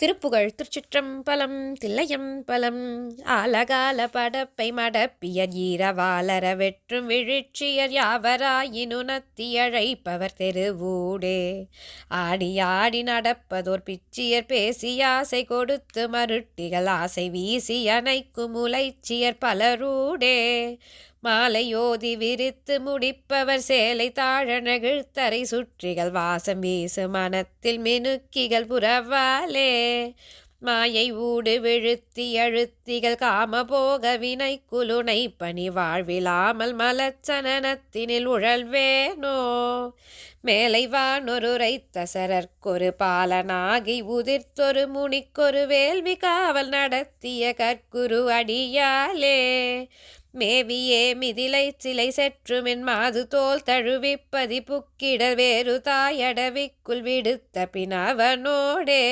திருப்புகழ் திருச்சிற்றம்பலம் தில்லையம்பலம் ஆலகால படப்பை மடப்பியர் ஈரவாலர வெற்றும் விழிச்சியர் யாவராயினுணத்தியழைப்பவர் தெருவூடே. ஆடி ஆடி நடப்பதோர் பிச்சியர் பேசி ஆசை கொடுத்து மருட்டிகள் ஆசை வீசி அணைக்கும் உலைச்சியர் பலரூடே. மாலையோதி விரித்து முடிப்பவர் சேலை தாழ நெகிழ்த்தரை சுற்றிகள் வாசம் வீசு மனத்தில் மினுக்கிகள் புறவாலே. மாயை ஊடு விழுத்தி அழுத்திகள் காம போக வினை குலுனை பணி வாழ்விலாமல் மலச்சனனத்தினில் உழல்வேனோ. மேலை வானொரு ரைத்தசரற்கொரு பாலனாகி உதிர்த்தொரு முனிக்கொரு வேள்வி காவல் நடத்திய கற்குரு அடியாலே மேவியே மிதிலை சிலை செற்றுமின் மாது தோல் தழுவிப்பதி புக்கிட வேறு தாயடவிக்குள் விடுத்த பினவனோடே